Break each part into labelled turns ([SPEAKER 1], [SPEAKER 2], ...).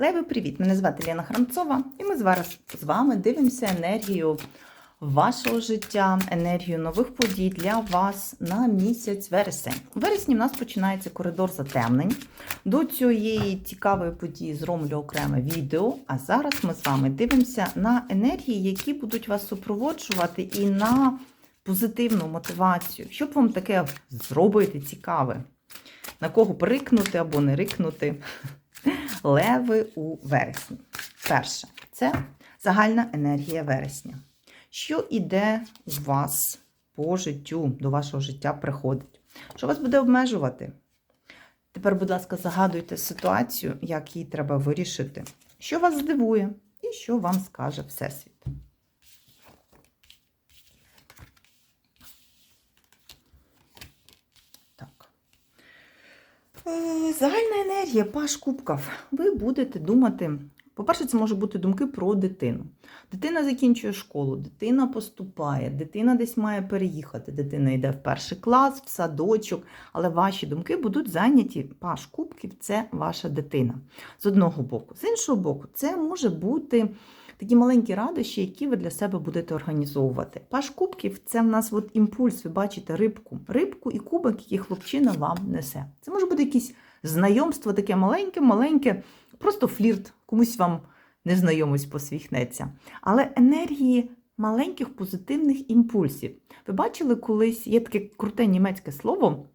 [SPEAKER 1] Леви, привіт! Мене звати Лена Храмцова, і ми зараз з вами дивимося енергію вашого життя, енергію нових подій для вас на місяць вересень. У вересні в нас починається коридор затемнень. До цієї цікавої події зроблю окреме відео. А зараз ми з вами дивимося на енергії, які будуть вас супроводжувати, і на позитивну мотивацію. Що б вам таке зробити цікаве? На кого прикнути або не рикнути? Леви у вересні. Перше, це загальна енергія вересня. Що іде у вас по життю, до вашого життя приходить? Що вас буде обмежувати? Тепер, будь ласка, загадуйте ситуацію, як її треба вирішити. Що вас здивує і що вам скаже Всесвіт. Загальна енергія, паш кубків. Ви будете думати. По-перше, це може бути думки про дитину. Дитина закінчує школу, дитина поступає, дитина десь має переїхати, дитина йде в перший клас, в садочок, але ваші думки будуть зайняті. Паш кубків це ваша дитина. З одного боку. З іншого боку, це може бути такі маленькі радощі, які ви для себе будете організовувати. Паш кубків це в нас от імпульс, ви бачите рибку. Рибку і кубок, який хлопчина вам несе. Це може бути якісь знайомство таке маленьке-маленьке, просто флірт, комусь вам незнайомець посвіхнеться. Але енергії маленьких позитивних імпульсів. Ви бачили колись, є таке круте німецьке слово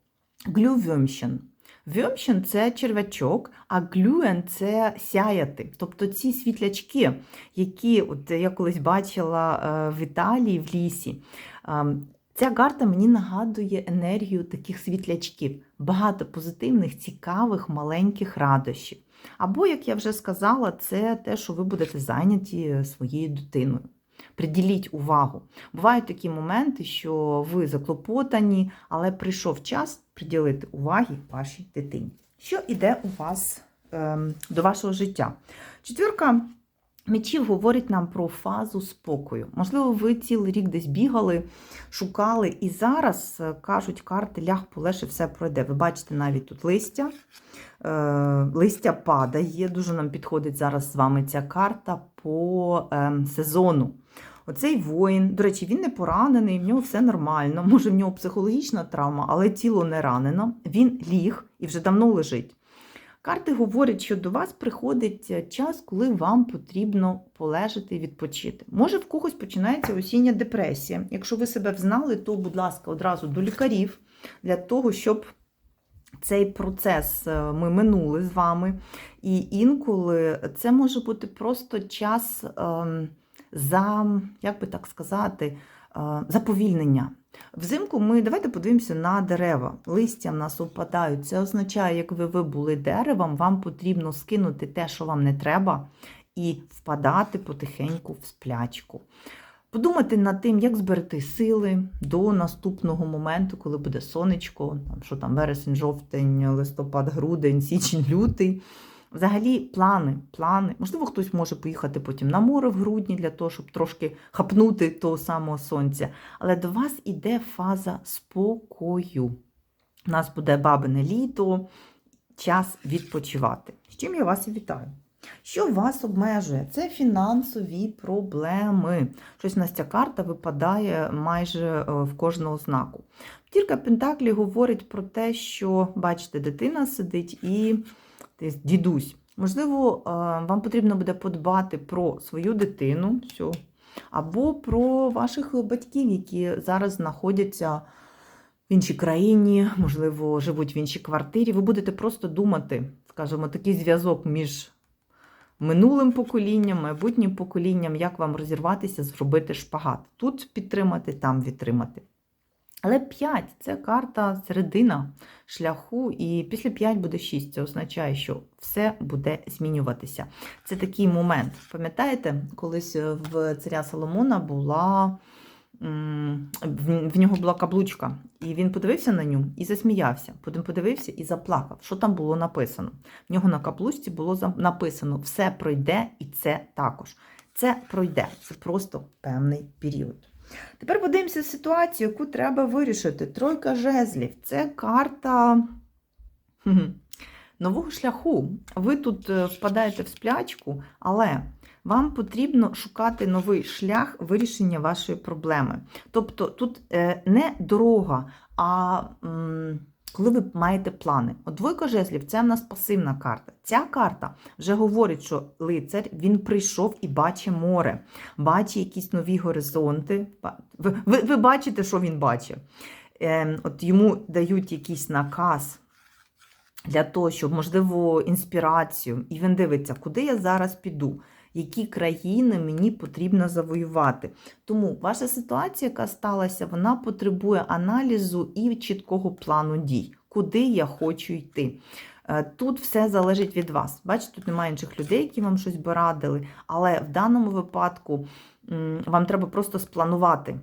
[SPEAKER 1] глювьомщен. Вьомщен це черв'ячок, а глюен це сяяти. Тобто ці світлячки, які от я колись бачила е, в Італії в лісі. е, Ця карта мені нагадує енергію таких світлячків, багато позитивних, цікавих, маленьких радощів. Або, як я вже сказала, це те, що ви будете зайняті своєю дитиною. Приділіть увагу. Бувають такі моменти, що ви заклопотані, але прийшов час приділити уваги вашій дитині. Що йде у вас ем, до вашого життя? Четвірка мечів говорить нам про фазу спокою. Можливо, ви цілий рік десь бігали, шукали, і зараз е, кажуть карти ляг полеше, все пройде. Ви бачите навіть тут листя. Е, листя падає. Дуже нам підходить зараз з вами ця карта по ем, сезону. Оцей воїн, до речі, він не поранений, в нього все нормально. Може, в нього психологічна травма, але тіло не ранено. Він ліг і вже давно лежить. Карти говорять, що до вас приходить час, коли вам потрібно полежати і відпочити. Може, в когось починається осіння депресія. Якщо ви себе взнали, то, будь ласка, одразу до лікарів для того, щоб цей процес е, ми минули з вами. І інколи це може бути просто час ем, за, як би так сказати, е, заповільнення. Взимку ми давайте подивимося на дерева. Листя в нас опадають. Це означає, як ви, ви були деревом, вам потрібно скинути те, що вам не треба, і впадати потихеньку в сплячку. Подумати над тим, як зберегти сили до наступного моменту, коли буде сонечко, там, що там вересень, жовтень, листопад, грудень, січень, лютий. Взагалі, плани, плани. Можливо, хтось може поїхати потім на море в грудні для того, щоб трошки хапнути того самого сонця. Але до вас іде фаза спокою. У нас буде бабине літо, час відпочивати. З чим я вас і вітаю. Що вас обмежує? Це фінансові проблеми. Щось у нас ця карта випадає майже е, в кожного знаку. Тірка Пентаклі говорить про те, що, бачите, дитина сидить і десь дідусь. Можливо, е, вам потрібно буде подбати про свою дитину, все, або про ваших батьків, які зараз знаходяться в іншій країні, можливо, живуть в іншій квартирі. Ви будете просто думати, скажімо, такий зв'язок між минулим поколінням, майбутнім поколінням, як вам розірватися, зробити шпагат. Тут підтримати, там відтримати. Але 5 це карта середина шляху, і після 5 буде 6. Це означає, що все буде змінюватися. Це такий момент. Пам'ятаєте, колись в царя Соломона була. В в нього була каблучка, і він подивився на ню і засміявся. Потім подивився і заплакав. Що там було написано? В нього на каблучці було написано: все пройде, і це також. Це пройде. Це просто певний період. Тепер подивимося ситуацію, яку треба вирішити. Тройка жезлів. Це карта нового шляху. Ви тут е, впадаєте в сплячку, але вам потрібно шукати новий шлях вирішення вашої проблеми. Тобто тут е, не дорога, а коли ви маєте плани. От двойка жезлів це в нас пасивна карта. Ця карта вже говорить, що лицар він прийшов і бачить море, бачить якісь нові горизонти. Ви, ви, ви бачите, що він бачить. Е, от йому дають якийсь наказ для того, щоб, можливо, інспірацію, і він дивиться, куди я зараз піду, які країни мені потрібно завоювати. Тому ваша ситуація, яка сталася, вона потребує аналізу і чіткого плану дій, куди я хочу йти. Е, Тут все залежить від вас. Бачите, тут немає інших людей, які вам щось би радили, але в даному випадку вам треба просто спланувати,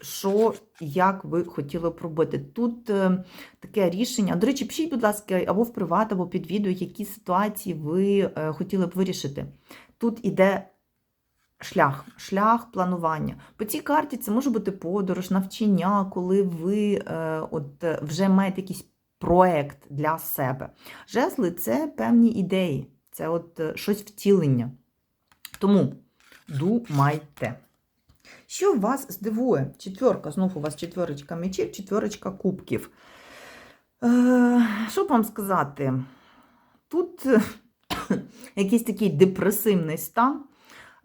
[SPEAKER 1] що як ви хотіли б робити. Тут е, таке рішення. До речі, пишіть, будь ласка, або в приват, або під відео, які ситуації ви е, хотіли б вирішити. Тут іде шлях, шлях планування. По цій карті це може бути подорож, навчання, коли ви е, от, е, вже маєте якийсь проект для себе. Жезли це певні ідеї, це от е, щось втілення. Тому думайте. Що вас здивує? Четверка, знов у вас четверочка мечів, четверочка кубків. Е, що б вам сказати? Тут е, якийсь такий депресивний стан,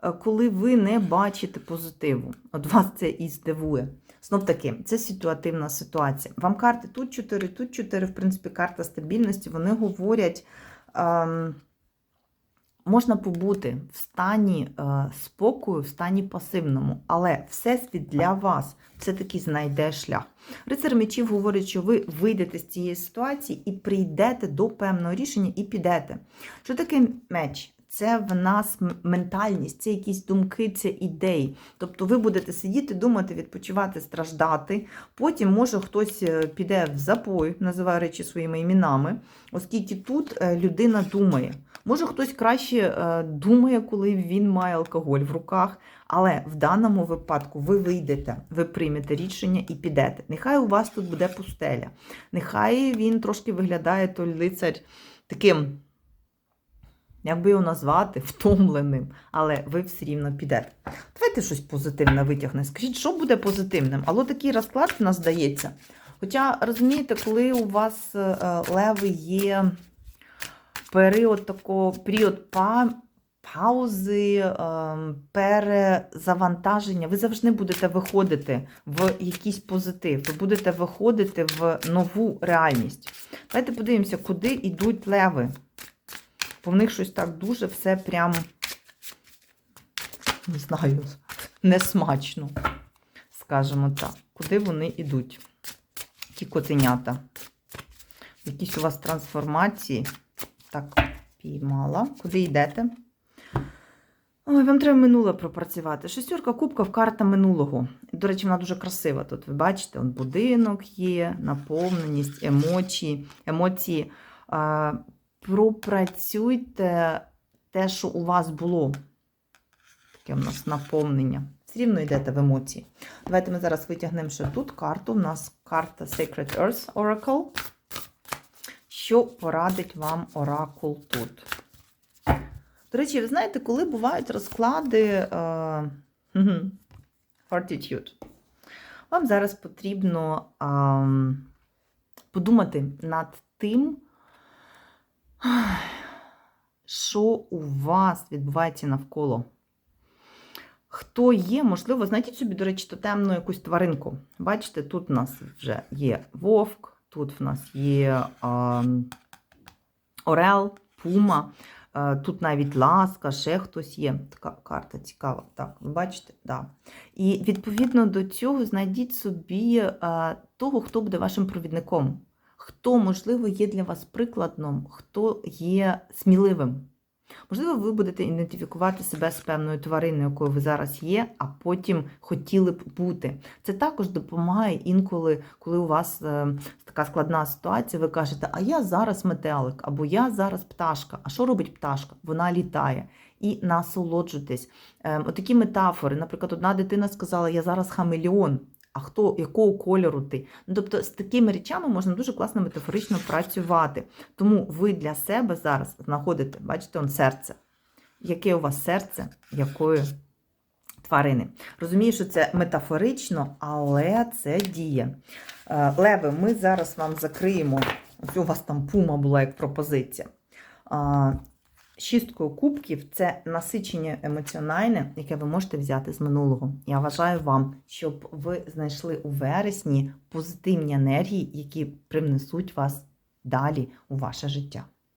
[SPEAKER 1] е, коли ви не бачите позитиву. От вас це і здивує. Знов таки, це ситуативна ситуація. Вам карти тут 4, тут 4, в принципі, карта стабільності, вони говорять. Ем, Можна побути в стані е, спокою, в стані пасивному, але Всесвіт для вас все-таки знайде шлях. Рицар мечів говорить, що ви вийдете з цієї ситуації і прийдете до певного рішення і підете. Що таке меч? Це в нас ментальність, це якісь думки, це ідеї. Тобто ви будете сидіти, думати, відпочивати, страждати. Потім, може, хтось е, піде в запой, називає речі своїми іменами, оскільки тут е, людина думає. Може, хтось краще е, думає, коли він має алкоголь в руках, але в даному випадку ви вийдете, ви приймете рішення і підете. Нехай у вас тут буде пустеля. Нехай він трошки виглядає той лицар таким, як би його назвати, втомленим, але ви все рівно підете. Давайте щось позитивне витягне. Скажіть, що буде позитивним? Але такий розклад в нас здається. Хоча, розумієте, коли у вас е, леви є період такого період па, паузи, ем, перезавантаження, ви завжди будете виходити в якийсь позитив, ви будете виходити в нову реальність. Давайте подивимося, куди йдуть леви. Бо в них щось так дуже все прям, не знаю, несмачно, скажімо так. Куди вони йдуть? Ті котенята. Якісь у вас трансформації. Так, піймала. Куди йдете? Ой, вам треба минуле пропрацювати. Шестерка кубків карта минулого. До речі, вона дуже красива. Тут ви бачите, он будинок є, наповненість, емоції. емоції. Пропрацюйте те, що у вас було. Таке у нас наповнення. Все рівно йдете в емоції. Давайте ми зараз витягнемо ще тут карту. У нас карта Sacred Earth Oracle. Що порадить вам оракул тут? До речі, ви знаєте, коли бувають розклади е, Fortitude, вам зараз потрібно е, подумати над тим, що у вас відбувається навколо. Хто є, можливо, знайдіть собі, до речі, тотемну якусь тваринку. Бачите, тут у нас вже є вовк, тут в нас є а, орел, пума, а, тут навіть ласка, ще хтось є. Така карта цікава. Так, ви бачите? Да. І відповідно до цього знайдіть собі а, того, хто буде вашим провідником. Хто, можливо, є для вас прикладом, хто є сміливим. Можливо, ви будете ідентифікувати себе з певною твариною, якою ви зараз є, а потім хотіли б бути. Це також допомагає інколи, коли у вас е, така складна ситуація, ви кажете, а я зараз метелик, або я зараз пташка. А що робить пташка? Вона літає. І насолоджуйтесь. Е, отакі метафори. Наприклад, одна дитина сказала, я зараз хамелеон. А хто якого кольору ти. Ну, тобто з такими речами можна дуже класно метафорично працювати. Тому ви для себе зараз знаходите, бачите, он серце. Яке у вас серце, якої тварини? Розумію, що це метафорично, але це діє. Е, Леви, ми зараз вам закриємо. Ось у вас там пума була як пропозиція. Шісткою кубків це насичення емоціональне, яке ви можете взяти з минулого. Я вважаю вам, щоб ви знайшли у вересні позитивні енергії, які привнесуть вас далі у ваше життя.